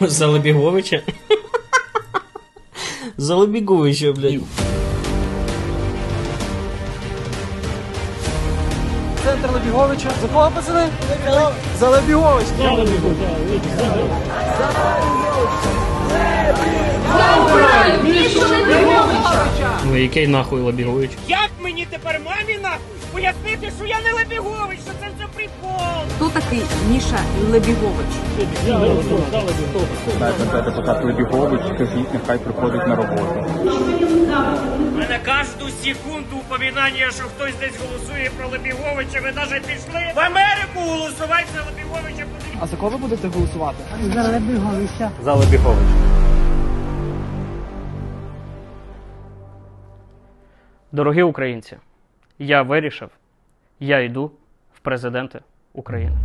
За Лебіговича? За Лебіговича, блядь. Центр Лебіговича. За кого пацани? За Лебіговича. Ну який нахуй Лебігович? Як мені тепер мамі нахуй пояснити, що я не Лебігович, що це все прикол? Такий Міша Лебігович? Знаєте, це депутат Лебігович, скажіть, нехай приходить на роботу. У мене кожну секунду упоминання, що хтось десь голосує про Лебіговича, ви навіть пішли в Америку голосувати за Лебіговича. А за кого ви будете голосувати? За Лебігович. Дорогі українці, я вирішив, я йду в президенти України.